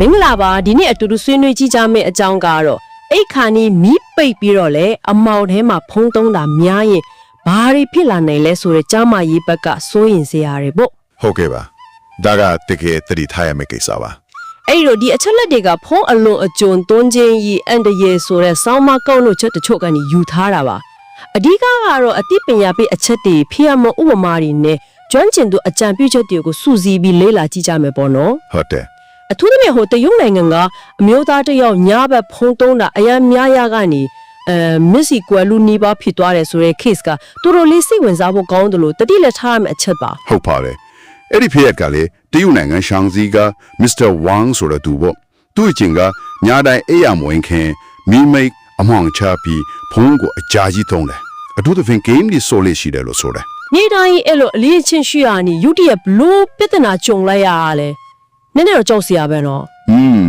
မင်္ဂလာပါဒီနေ့အတူတူဆွေးနွေးကြည့်ကြမယ့်အကြောင်းကတော့အိတ်ခါနီးမီးပိတ်ပြီးတော့လေအမောင်ထဲမှာဖုံးသုံးတာများရင်ဘာတွေဖြစ်လာနိုင်လဲဆိုတဲ့ကြားမရေးဘက်ကစိုးရင်စရာတွေပေါ့ဟုတ်ကဲ့ပါဒါကတကယ်တတိထားရမယ့်ကိစ္စပါအဲ့ဒီတော့ဒီအချက်လက်တွေကဖုံးအလွန်အကျွံသွန်းခြင်းကြီးအန်တရေဆိုတဲ့စောင်းမကုန်းတို့ချက်တချို့ကနေယူထားတာပါအဓိကကတော့အသိပညာပေးအချက်တွေဖီယမဥပမာတွေနဲ့ကျွမ်းကျင်သူအကြံပြုချက်တွေကိုစူးစီးပြီးလေ့လာကြည့်ကြမယ်ပေါ့နော်ဟုတ်တယ် အထူးသဖြင့်ဟိုတရုတ်နိုင်ငံကအမျိုးသားတစ်ယောက်ညာဘက်ဖုံးတုံးတာအရန်များရကနေအဲမစ်စီကွယ်လူနီးပါးဖြစ်သွားတယ်ဆိုတဲ့ case ကတော်တော်လေးစိတ်ဝင်စားဖို့ကောင်းတယ်လို့တတိလက်ထားရမယ့်အချက်ပါဟုတ်ပါတယ်အဲ့ဒီဖေရက်ကလေတရုတ်နိုင်ငံရှန်ဇီကမစ္စတာဝမ်ဆိုတဲ့သူပေါ့သူ့အချင်းကညာတိုင်းအေးရမဝင်ခင်မိမိတ်အမောင်ချပြီးဖုန်းကိုအကြာကြီးသုံးတယ်အထူးသဖြင့် game တွေဆိုလို့ရှိတယ်လို့ဆိုတယ်မြေတိုင်းအဲ့လိုအလေးအချင်းရှိရနီယူတီရဲ့ဘလို့ပြဿနာကြုံလိုက်ရတာလဲ နည်းနည်းတော့ကြောက်စရာပဲနော်อืม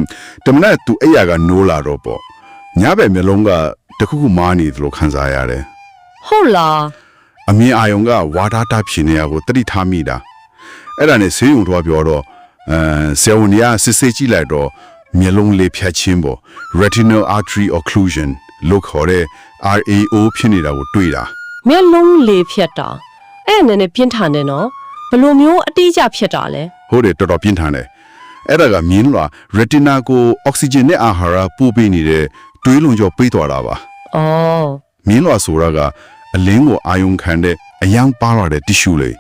တမန်ကသူအဲ့ရကနိုးလာတော့ပေါ့ညာဘက်မျိုးလုံးကတခုခုမားနေတယ်လို့ခံစားရတယ်ဟုတ်လားအမြင်အာယုံကဝါဒတာဖြစ်နေရကိုတတိထားမိတာအဲ့ဒါနဲ့ဆေးရုံတော့ပြောတော့အဲဆယ်ဝန်ကြီးကစစ်ဆေးကြည့်လိုက်တော့မျက်လုံးလေးဖြတ်ချင်းပေါ့ retinal artery occlusion လို့ခေါ်တဲ့ RAO ဖြစ်နေတာကိုတွေ့တာမျက်လုံးလေးဖြတ်တာအဲ့နည်းနည်းပြင်းထန်တယ်နော်ဘလို့မျိုးအတိအကျဖြတ်တာလဲဟုတ်တယ်တော်တော်ပြင်းထန်တယ် အဲ့ဒါကမြင်းလွာ retina ကို oxygen နဲ့အာဟာရပို့ပေးနေတဲ့တွေးလုံကျော်ပိတ်သွားတာပါ အော် မြင်းလွာဆိုတာကအလင်းကိုအာယုံခံတဲ့အယံပါလာတဲ့ tissue လေ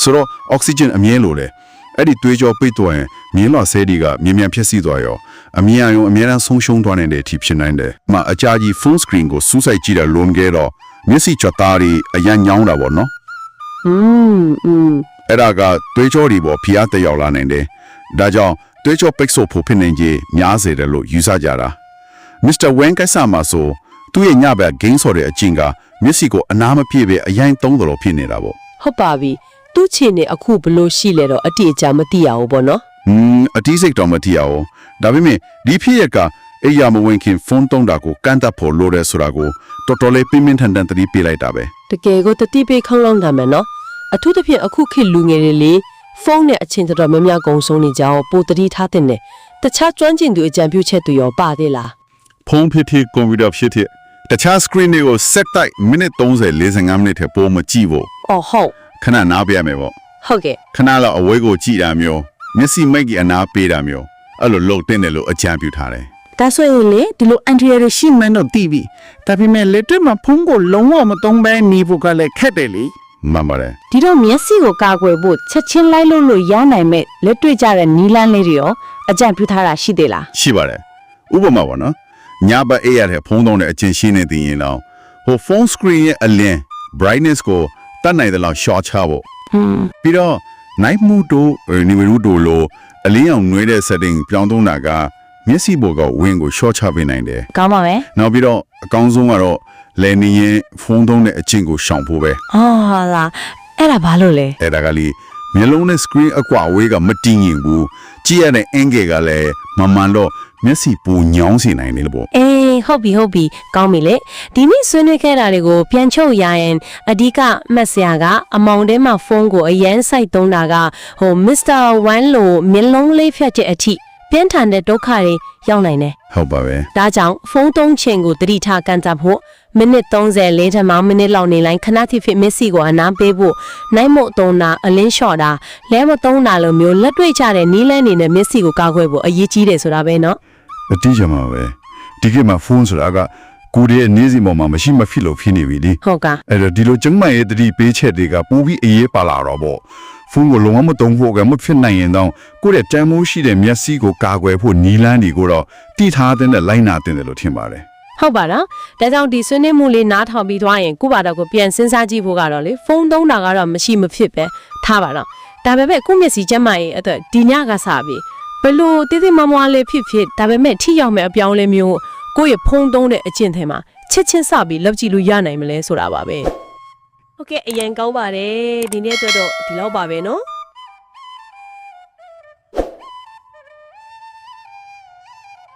ဆိုတော့ oxygen အမြဲလိုတယ်အဲ့ဒီသွေးကြောပိတ်သွားရင်မြင်းလွာဆဲတွေကမြင်မြန်ဖြစ်စီသွားရောအမြင်အာယုံအမြဲတမ်းဆုံးရှုံးသွားနိုင်တဲ့အထိဖြစ်နိုင်တယ်။မှအကြာကြီး phone screen ကိုစူးစိုက်ကြည့်တဲ့လွန်ခဲ့တော့မျက်စိကြွသားတွေအယံညောင်းတာပေါ့နော် อืมอืม ။အဲ့ဒါကသွေးကြောတွေပေါ်ဖိအားတက်ရောက်လာနိုင်တယ်။ဒါကြောင့် သွေးကြောပိတ်ဆို့ဖို့ဖြစ်နိုင်ကြီးများစေတယ်လို့ယူဆကြတာ။ Mr. Wang ကဆာမှာဆိုသူ့ရဲ့ညဘက် gain ဆိုတဲ့အကျင့်ကမျက်စိကိုအနာမပြည့်ပဲအရင်သုံးတယ်လို့ဖြစ်နေတာပေါ့ဟုတ်ပါပြီသူ့ချီနေအခုဘလို့ရှိလဲတော့အတိအကျမသိရဘူးပေါ့နော်။ဟွန်းအတိစိတ်တော့မထီအောင်။ဒါပေမဲ့ဒီဖြစ်ရကအဲ့ရမဝင်ခင်ဖုန်းတုံးတာကိုကန်တပ်ဖို့လိုတယ်ဆိုတာကိုတော်တော်လေးပြင်းပြင်းထန်ထန်သတိပေးလိုက်တာပဲတကယ်ကိုတတိပိတ်ခေါင်းလောင်းတာမယ်နော်အထူးသဖြင့်အခုခေတ်လူငယ်တွေလေ ဖုန်းနဲ့အချင်းတော်တော်များများကုံဆုံးနေကြအောင်ပိုတတိထားတဲ့နဲ့တခြားကျွမ်းကျင်သူအကြံပြုချက်တွေရောပါသေးလား။ဖုန်းဖြစ်ဖြစ်ကွန်ပျူတာဖြစ်ဖြစ်တခြား screen တွေကို set တိုက်မိနစ်30 45မိနစ်ထဲပို့မကြည့်ဖို့အော်ဟုတ်ခဏနားပြရမယ်ပေါ့ဟုတ်ကဲ့ခဏလောက်အဝေးကိုကြည့်တာမျိုးမျက်စိမိတ်ကြီးအနာပေးတာမျိုးအဲ့လိုလုပ်တင်တယ်လို့အကြံပြုထားတယ်ဒါဆိုရင်လေဒီလို anterior ရရှိမှန်းတော့သိပြီဒါပေမဲ့လက်တွေ့မှာဖုန်းကိုလုံးဝမသုံးဘဲနေဖို့ကလည်းခက်တယ်လေ မှန်ပါတယ်ဒီတော့မျက်စိကိုကာကွယ်ဖို့ချက်ချင်းလိုက်လို့လို့ရနိုင်မဲ့လက်တွေ့ကြတဲ့နီလန်းလေးတွေရောအကြံပြုထားတာရှိသေးလားရှိပါတယ်ဥပမာပေါ့နော်ညဘက်အေးရတဲ့ဖုန်းသုံးတဲ့အချင်းရှင်းနေသိရင်တော့ဟို phone screen ရဲ့အလင်း brightness ကိုတတ်နိုင်တဲ့လောက် short ချဖို့ဟွန်းပြီးတော့ night mode တို့နေဝရူတို့လိုအလင်းအောင်နှွေးတဲ့ setting ပြောင်းသုံးတာကမျက်စိဘောကဝင်းကို short ချပေးနိုင်တယ်ကောင်းပါမယ်နောက်ပြီးတော့အကောင်းဆုံးကတော့ လည်နေရင်ဖုန်းသုံးတဲ့အချင်းကိုရှောင်ဖို့ပဲအော်ဟာလားအဲ့ဒါဘာလို့လဲအဲ့ဒါကလေမျက်လုံးနဲ့ screen အကွာအဝေးကမတည်ငြိမ်ဘူးကြည့်ရတဲ့ angle ကလည်းမမှန်တော့မျက်စိပူညောင်းစေနိုင်တယ်လို့ပေါ့အေးဟုတ်ပြီဟုတ်ပြီကောင်းပြီလေဒီနေ့ဆွေးနွေးခဲ့တာတွေကိုပြန်ချုပ်ရရင်အဓိကမှတ်စရာကအမောင်ထဲမှာဖုန်းကိုအရန်စိုက်သုံးတာကဟိုမစ္စတာဝမ်လိုမျက်လုံးလေးဖြတ်တဲ့အထိပြင်းထန်တဲ့ဒုက္ခတွေရောက်နိုင်တယ်ဟုတ်ပါပဲဒါကြောင့်ဖုန်းသုံးချိန်ကိုတတိထားကန်တပ်ဖို့ မိနစ်30လေးထက်မှမိနစ်လောက်နေလိုက်ခဏတိဖြစ်မက်ဆီကိုအနားပေးဖို့နိုင်မို့သုံးတာအလင်းလျှော့တာလဲမသုံးတာလိုမျိုးလက်တွေ့ကျတဲ့နီးလန်းနေနဲ့မက်ဆီကိုကာကွယ်ဖို့အရေးကြီးတယ်ဆိုတာပဲเนาะ အတိအကျမှာပဲဒီကိမှာဖုန်းဆိုတာကကိုယ်ရဲ့နေစီပေါ်မှာမရှိမဖြစ်လို့ဖြစ်နေပြီလေ ဟုတ်ကဲ့ အဲ့တော့ဒီလိုကျုံမရဲ့တတိပေးချက်တွေကပူပြီးအေးပါလာတော့ပေါ့ဖုန်းကိုလုံးဝမတုံ့ဖို့ကမဖြစ်နိုင်ရင်တော့ကိုယ့်ရဲ့တန်မိုးရှိတဲ့မျက်စိကိုကာကွယ်ဖို့နီလန်းတွေကိုတော့တိထားတဲ့နဲ့လိုက်နာတဲ့တယ်လို့ထင်ပါတယ် ဟုတ်ပါတော့ဒါကြောင့်ဒီဆွေးနွေးမှုလေးနားထောင်ပြီးသွားရင်ကိုယ့်ဘာတော့ကိုပြန်စဉ်းစားကြည့်ဖို့ကတော့လေဖုန်းသုံးတာကတော့မရှိမဖြစ်ပဲထားပါတော့ဒါပေမဲ့ကိုယ့်မျက်စိကျမ်းမာရေးအတွက်ဒီညကစပြီးဘလို့တိတိမမွားလေးဖြစ်ဖြစ်ဒါပေမဲ့ထိရောက်မဲ့အပြောင်းလဲမျိုးကိုယ့်ရဲ့ဖုန်းသုံးတဲ့အကျင့်ထဲမှာချက်ချင်းစပြီးလောက်ကြည့်လို့ရနိုင်မလဲဆိုတာပါပဲဟုတ်ကဲ့အရင်ကောင်းပါတယ်ဒီနေ့အတွက်တော့ဒီလောက်ပါပဲเนาะ